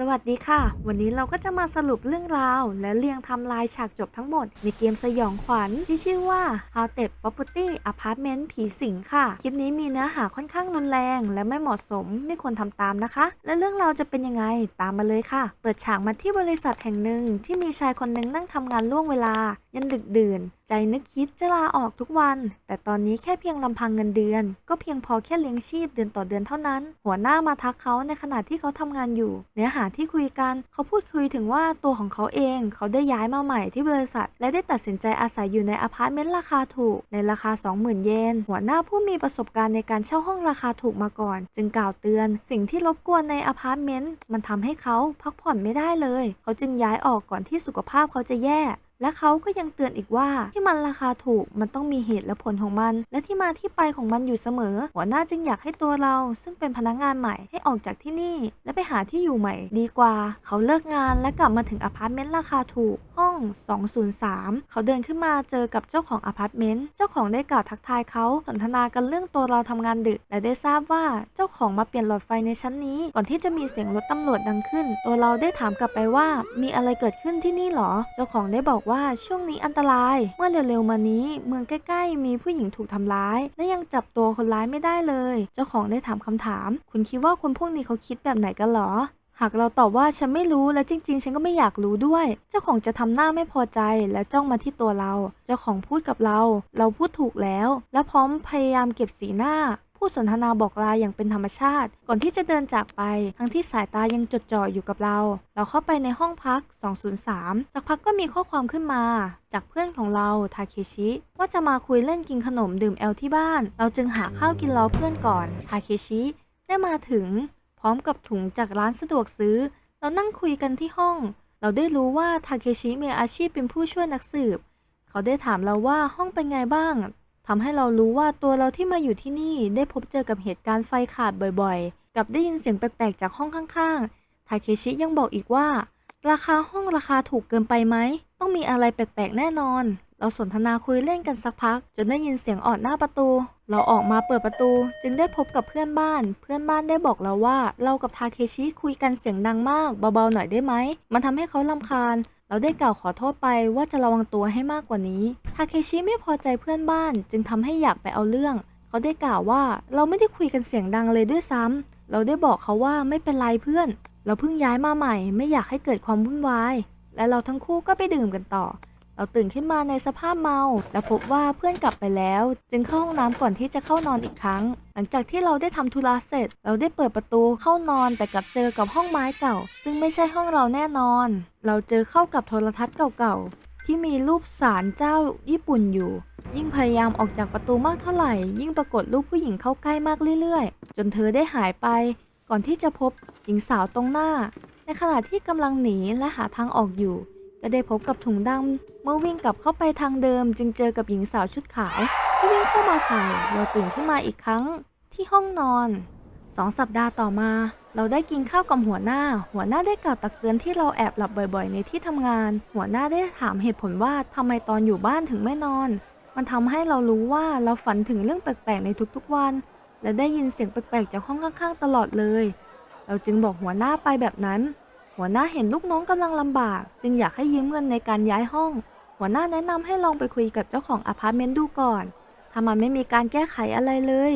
สวัสดีค่ะ วันนี้เราก็จะมาสรุปเรื่องราว และเรียงทำลายฉากจบทั้งหมด ในเกมสยองขวัญที่ชื่อว่า h o u t e d Property Apartment ผีสิงค่ะ คลิปนี้มีเนื้อหาค่อนข้างรุนแรง และไม่เหมาะสมไม่ควรทำตามนะคะ และเรื่องราวจะเป็นยังไงตามมาเลยค่ะ เปิดฉากมาที่บริษัทแห่งหนึ่งที่มีชายคนหนึ่งนั่งทำงานล่วงเวลายันดึกดื่น ใจนึกคิดจะลาออกทุกวัน แต่ตอนนี้แค่เพียงลำพังเงินเดือน ก็เพียงพอแค่เลี้ยงชีพเดือนต่อเดือนเท่านั้น หัวหน้ามาทักเขาในขณะที่เขาทำงานอยู่ เนื้อหาที่คุยกัน เขาพูดคุยถึงว่าตัวของเขาเอง เขาได้ย้ายมาใหม่ที่บริษัท และได้ตัดสินใจอาศัยอยู่ในอพาร์ตเมนต์ราคาถูก ในราคา 20,000 เยนหัวหน้าผู้มีประสบการณ์ในการเช่าห้องราคาถูกมาก่อน จึงกล่าวเตือน สิ่งที่รบกวนในอพาร์ตเมนต์มันทำให้เขาพักผ่อนไม่ได้เลย เขาจึงย้ายออกก่อนที่สุขภาพเขาจะแย่ และเขาก็ยังเตือนอีกว่าที่มันราคาถูกมันต้องมีเหตุและผลของมัน และที่มาที่ไปของมันอยู่เสมอ หัวหน้าจึงอยากให้ตัวเรา ซึ่งเป็นพนักงานใหม่ให้ออกจากที่นี่ และไปหาที่อยู่ใหม่ ดีกว่า เขาเลิกงานและกลับมาถึงอพาร์ตเมนต์ราคาถูก ห้อง 203 เขาเดินขึ้นมาเจอกับเจ้าของอพาร์ตเมนต์เจ้าของได้กล่าวทักทายเขาสนทนากันเรื่องตัวเราทำงานดึก และได้ทราบว่าเจ้าของมาเปลี่ยนหลอดไฟในชั้นนี้ ก่อนที่จะมีเสียงรถตำรวจดังขึ้น ตัวเราได้ถามกลับไปว่า มีอะไรเกิดขึ้นที่นี่หรอ เจ้าของได้บอกว่าช่วงนี้อันตราย เมื่อเร็วๆมานี้ เมืองใกล้ๆ มีผู้หญิงถูกทำร้าย และยังจับตัวคนร้ายไม่ได้เลย เจ้าของได้ถามคำถาม คุณคิดว่าคนพวกนี้เขาคิดแบบไหนกันหรอหากเราตอบว่าฉันไม่รู้และจริง ๆ ฉันก็ไม่อยากรู้ด้วย เจ้าของจะทำหน้าไม่พอใจและจ้องมาที่ตัวเรา เจ้าของพูดกับเรา เราพูดถูกแล้ว และพร้อมพยายามเก็บสีหน้า ผู้สนทนาบอกลาอย่างเป็นธรรมชาติ ก่อนที่จะเดินจากไป ทั้งที่สายตายังจดจ่ออยู่กับเรา เราเข้าไปในห้องพัก 203 สักพักก็มีข้อความขึ้นมา จากเพื่อนของเราทาเคชิ ว่าจะมาคุยเล่นกินขนมดื่มแอลที่บ้าน เราจึงหาข้าวกินรอเพื่อนก่อนทาเคชิได้มาถึง พร้อมกับถุงจากร้านสะดวกซื้อ เรานั่งคุยกันที่ห้อง เราได้รู้ว่าทาเคชิมีอาชีพเป็นผู้ช่วยนักสืบ เขาได้ถามเราว่าห้องเป็นไงบ้าง ทำให้เรารู้ว่าตัวเราที่มาอยู่ที่นี่ได้พบเจอกับเหตุการณ์ไฟขาดบ่อยๆ กับได้ยินเสียงแปลกๆจากห้องข้างๆ ทาเคชิยังบอกอีกว่า ราคาห้องราคาถูกเกินไปไหม ต้องมีอะไรแปลกๆแน่นอน เราสนทนาคุยเล่นกันสักพัก จนได้ยินเสียงออดหน้าประตู เราออกมาเปิดประตู จึงได้พบกับเพื่อนบ้าน เพื่อนบ้านได้บอกเราว่า เรากับทาเคชิคุยกันเสียงดังมาก เบาๆหน่อยได้ไหม มันทำให้เขาลำคาญ เราได้กล่าวขอโทษไปว่าจะระวังตัวให้มากกว่านี้ ทาเคชิไม่พอใจเพื่อนบ้าน จึงทำให้อยากไปเอาเรื่อง เขาได้กล่าวว่าเราไม่ได้คุยกันเสียงดังเลยด้วยซ้ำเราได้บอกเขาว่าไม่เป็นไรเพื่อน เราเพิ่งย้ายมาใหม่ ไม่อยากให้เกิดความวุ่นวาย และเราทั้งคู่ก็ไปดื่มกันต่อ เราตื่นขึ้นมาในสภาพเมา และพบว่าเพื่อนกลับไปแล้ว จึงเข้าห้องน้ำก่อนที่จะเข้านอนอีกครั้ง หลังจากที่เราได้ทำธุระเสร็จ เราได้เปิดประตูเข้านอนแต่กลับเจอกับห้องไม้เก่า ซึ่งไม่ใช่ห้องเราแน่นอน เราเจอเข้ากับโทรทัศน์เก่าๆที่มีรูปสารเจ้าญี่ปุ่นอยู่ ยิ่งพยายามออกจากประตูมากเท่าไหร่ ยิ่งปรากฏรูปผู้หญิงเข้าใกล้มากเรื่อยๆ จนเธอได้หายไป ก่อนที่จะพบหญิงสาวตรงหน้า ในขณะที่กำลังหนีและหาทางออกอยู่ ก็ได้พบกับถุงดำเมื่อวิ่งกลับเข้าไปทางเดิม จึงเจอกับหญิงสาวชุดขาวที่วิ่งเข้ามาใส่เราตื่นขึ้นมาอีกครั้งที่ห้องนอนสองสัปดาห์ต่อมา เราได้กินข้าวกับหัวหน้า หัวหน้าได้กล่าวตักเตือนที่เราแอบหลับบ่อยๆ ในที่ทำงาน หัวหน้าได้ถามเหตุผลว่าทำไมตอนอยู่บ้านถึงไม่นอน มันทำให้เรารู้ว่าเราฝันถึงเรื่องแปลกๆในทุกๆวัน และได้ยินเสียงแปลกๆจากห้องข้างๆ ตลอดเลย เราจึงบอกหัวหน้าไปแบบนั้น หัวหน้าเห็นลูกน้องกำลังลำบาก จึงอยากให้ยืมเงินในการย้ายห้อง หัวหน้าแนะนำให้ลองไปคุยกับเจ้าของอพาร์ตเมนต์ดูก่อน ถ้ามันไม่มีการแก้ไขอะไรเลย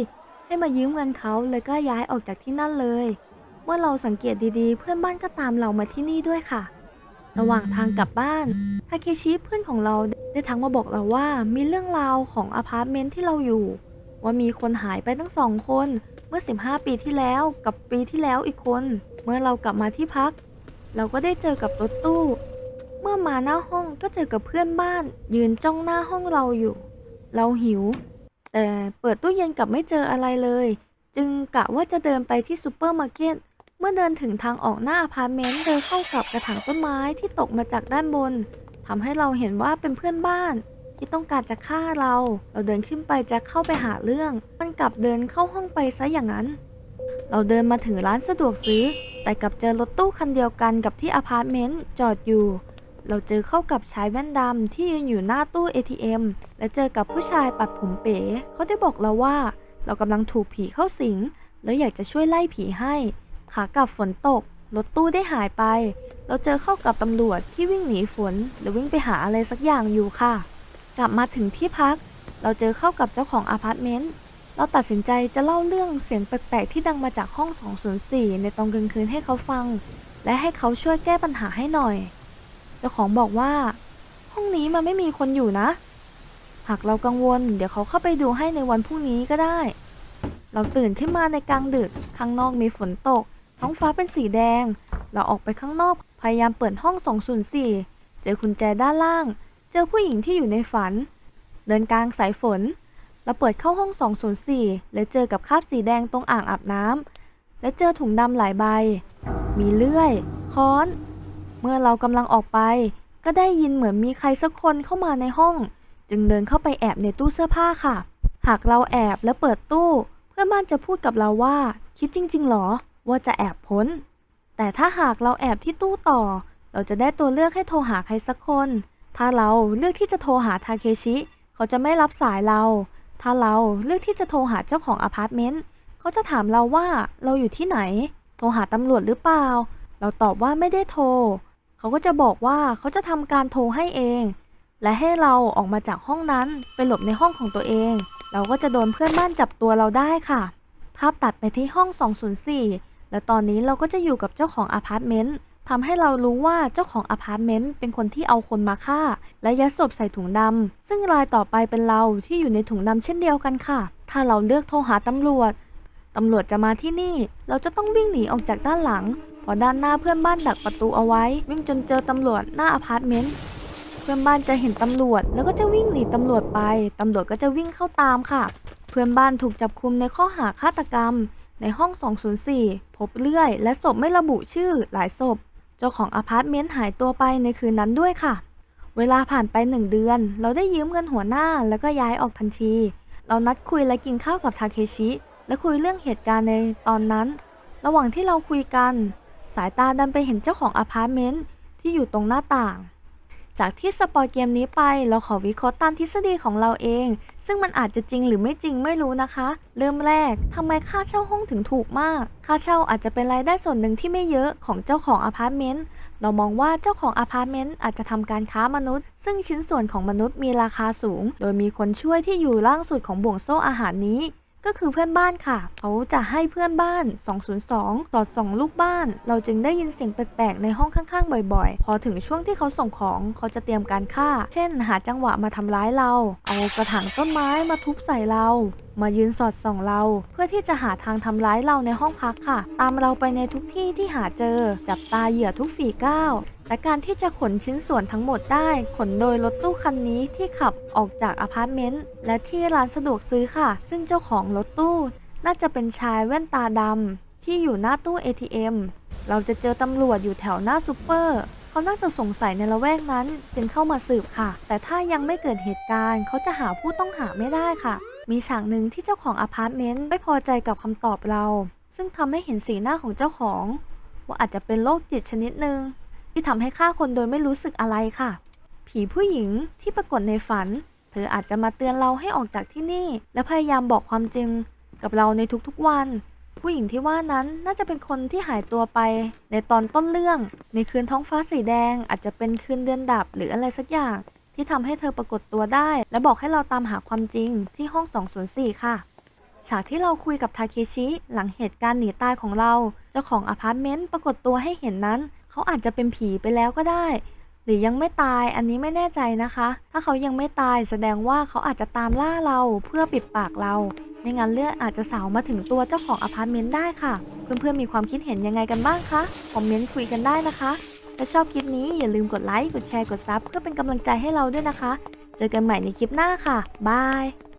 ให้มายืมเงินเขาเลยก็ย้ายออกจากที่นั่นเลย เมื่อเราสังเกตดีๆ เพื่อนบ้านก็ตามเรามาที่นี่ด้วยค่ะ ระหว่างทางกลับบ้านทาเคชิเพื่อนของเราได้ทักมาบอกเราว่ามีเรื่องราวของอพาร์ตเมนต์ที่เราอยู่ ว่ามีคนหายไปทั้งสองคน เมื่อ 15 ปีที่แล้วกับปีที่แล้วอีกคน เมื่อเรากลับมาที่พัก เราก็ได้เจอกับรถตู้ เมื่อมาหน้าห้องก็เจอกับเพื่อนบ้าน ยืนจ้องหน้าห้องเราอยู่ เราหิว แต่เปิดตู้เย็นกลับไม่เจออะไรเลย จึงกะว่าจะเดินไปที่ซูเปอร์มาร์เก็ตเมื่อเดินถึงทางออกหน้าอพาร์ตเมนต์เดินเข้ากับกระถางต้นไม้ที่ตกมาจากด้านบนทำให้เราเห็นว่าเป็นเพื่อนบ้าน ที่ต้องการจะฆ่าเรา เราเดินขึ้นไปจะเข้าไปหาเรื่อง มันกลับเดินเข้าห้องไปซะอย่างนั้น เราเดินมาถึงร้านสะดวกซื้อ แต่กลับเจอรถตู้คันเดียวกันกับที่อพาร์ตเมนต์จอดอยู่ เราเจอเข้ากับชายแว่นดำที่ยืนอยู่หน้าตู้ ATM และเจอกับผู้ชายปัดผมเป๋ เขาได้บอกเราว่า เรากำลังถูกผีเข้าสิง แล้วอยากจะช่วยไล่ผีให้ ขากลับฝนตก รถตู้ได้หายไป เราเจอเข้ากับตำรวจที่วิ่งหนีฝนหรือวิ่งไปหาอะไรสักอย่างอยู่ค่ะ กลับมาถึงที่พัก เราเจอเข้ากับเจ้าของอพาร์ตเมนต์ เราตัดสินใจจะเล่าเรื่องเสียงแปลกๆที่ดังมาจากห้อง 204 ในตอนกลางคืนให้เขาฟัง และให้เขาช่วยแก้ปัญหาให้หน่อย เจ้าของบอกว่า ห้องนี้มันไม่มีคนอยู่นะ หากเรากังวล เดี๋ยวเขาเข้าไปดูให้ในวันพรุ่งนี้ก็ได้ เราตื่นขึ้นมาในกลางดึก ข้างนอกมีฝนตก ท้องฟ้าเป็นสีแดง เราออกไปข้างนอกพยายามเปิดห้อง 204 เจอกุญแจด้านล่าง เจอผู้หญิงที่อยู่ในฝัน เดินกลางสายฝน เราเปิดเข้าห้อง 204 และเจอกับคราบสีแดงตรงอ่างอาบน้ำ และเจอถุงดำหลายใบ มีเลื่อย ค้อน เมื่อเรากำลังออกไป ก็ได้ยินเหมือนมีใครสักคนเข้ามาในห้อง จึงเดินเข้าไปแอบในตู้เสื้อผ้าค่ะ หากเราแอบและเปิดตู้ เพื่อนบ้านจะพูดกับเราว่า คิดจริง ๆ หรอ ว่าจะแอบพ้น แต่ถ้าหากเราแอบที่ตู้ต่อ เราจะได้ตัวเลือกให้โทรหาใครสักคน ถ้าเราเลือกที่จะโทรหาทาเคชิ เขาจะไม่รับสายเรา ถ้าเราเลือกที่จะโทรหาเจ้าของอพาร์ตเมนต์เขาจะถามเราว่าเราอยู่ที่ไหน โทรหาตำรวจหรือเปล่า เราตอบว่าไม่ได้โทร เขาก็จะบอกว่าเขาจะทำการโทรให้เอง และให้เราออกมาจากห้องนั้นไปหลบในห้องของตัวเอง เราก็จะโดนเพื่อนบ้านจับตัวเราได้ค่ะ ภาพตัดไปที่ห้อง 204 และตอนนี้เราก็จะอยู่กับเจ้าของอพาร์ตเมนต์ ทำให้เรารู้ว่าเจ้าของอพาร์ตเมนต์เป็นคนที่เอาคนมาฆ่า และยัดศพใส่ถุงดำซึ่งรายต่อไปเป็นเราที่อยู่ในถุงดำเช่นเดียวกันค่ะ ถ้าเราเลือกโทรหาตำรวจตำรวจจะมาที่นี่ เราจะต้องวิ่งหนีออกจากด้านหลังพราะด้านหน้าเพื่อนบ้านดักประตูเอาไว้ วิ่งจนเจอตำรวจหน้าอพาร์ตเมนต์เพื่อนบ้านจะเห็นตำรวจ แล้วก็จะวิ่งหนีตำรวจไปตำรวจก็จะวิ่งเข้าตามค่ะ เพื่อนบ้านถูกจับคุมในข้อหาฆาตกรรม ในห้อง 204 พบเลื่อย และศพไม่ระบุชื่อหลายศพ จ้าของอพาร์ตเมนต์หายตัวไปในคืนนั้นด้วยค่ะ เวลาผ่านไปหนึ่งเดือน เราได้ยืมเงินหัวหน้าแล้วก็ย้ายออกทันที เรานัดคุยและกินข้าวกับทาเคชิ และคุยเรื่องเหตุการณ์ในตอนนั้น ระหว่างที่เราคุยกัน สายตาดันไปเห็นเจ้าของอพาร์ตเมนต์ที่อยู่ตรงหน้าต่าง จากที่สปอยเกมนี้ไป เราขอวิเคราะห์ตามทฤษฎีของเราเอง ซึ่งมันอาจจะจริงหรือไม่จริงไม่รู้นะคะ เริ่มแรกทำไมค่าเช่าห้องถึงถูกมาก ค่าเช่าอาจจะเป็นรายได้ส่วนหนึ่งที่ไม่เยอะของเจ้าของอพาร์ตเมนต์เรามองว่าเจ้าของอพาร์ตเมนต์อาจจะทำการค้ามนุษย์ ซึ่งชิ้นส่วนของมนุษย์มีราคาสูง โดยมีคนช่วยที่อยู่ล่างสุดของบ่วงโซ่อาหารนี้ ก็คือเพื่อนบ้านค่ะ เขาจะให้เพื่อนบ้าน 202 สอดส่องลูกบ้าน เราจึงได้ยินเสียงแปลกๆ ในห้องข้างๆ บ่อยๆ พอถึงช่วงที่เขาส่งของ เขาจะเตรียมการฆ่า เช่น หาจังหวะมาทำร้ายเรา เอากระถางต้นไม้มาทุบใส่เรามายืนสอดส่องเรา เพื่อที่จะหาทางทำร้ายเราในห้องพักค่ะ ตามเราไปในทุกที่ที่หาเจอ จับตาเหยื่อทุกฝีก้าว และการที่จะขนชิ้นส่วนทั้งหมดได้ ขนโดยรถตู้คันนี้ที่ขับออกจากอพาร์ตเมนต์และที่ร้านสะดวกซื้อค่ะ ซึ่งเจ้าของรถตู้ น่าจะเป็นชายแว่นตาดำที่อยู่หน้าตู้ ATM เราจะเจอตำรวจอยู่แถวหน้าซูเปอร์เขาน่าจะสงสัยในละแวกนั้นจึงเข้ามาสืบค่ะ แต่ถ้ายังไม่เกิดเหตุการณ์ เขาจะหาผู้ต้องหาไม่ได้ค่ะ มีฉากหนึ่งที่เจ้าของอพาร์ตเมนต์ไม่พอใจกับคำตอบเรา ซึ่งทำให้เห็นสีหน้าของเจ้าของ ว่าอาจจะเป็นโรคจิตชนิดหนึ่ง ที่ทำให้ฆ่าคนโดยไม่รู้สึกอะไรค่ะ ผีผู้หญิงที่ปรากฏในฝัน เธออาจจะมาเตือนเราให้ออกจากที่นี่ และพยายามบอกความจริง กับเราในทุกๆวัน ผู้หญิงที่ว่านั้นน่าจะเป็นคนที่หายตัวไป ในตอนต้นเรื่อง ในคืนท้องฟ้าสีแดง อาจจะเป็นคืนเดือนดับหรืออะไรสักอย่าง ที่ทำให้เธอปรากฏตัวได้ และบอกให้เราตามหาความจริงที่ห้อง 204 ค่ะฉากที่เราคุยกับทาเคชิหลังเหตุการณ์หนีตายของเรา เจ้าของอพาร์ตเมนต์ปรากฏตัวให้เห็นนั้น เขาอาจจะเป็นผีไปแล้วก็ได้ หรือยังไม่ตายอันนี้ไม่แน่ใจนะคะ ถ้าเขายังไม่ตายแสดงว่าเขาอาจจะตามล่าเราเพื่อปิดปากเรา ไม่งั้นเลือดอาจจะสาวมาถึงตัวเจ้าของอพาร์ตเมนต์ได้ค่ะ เพื่อนๆมีความคิดเห็นยังไงกันบ้างคะคอมเมนต์คุยกันได้นะคะถ้าชอบคลิปนี้อย่าลืมกดไลค์กดแชร์กดซับเพื่อเป็นกำลังใจให้เราด้วยนะคะ เจอกันใหม่ในคลิปหน้าค่ะบาย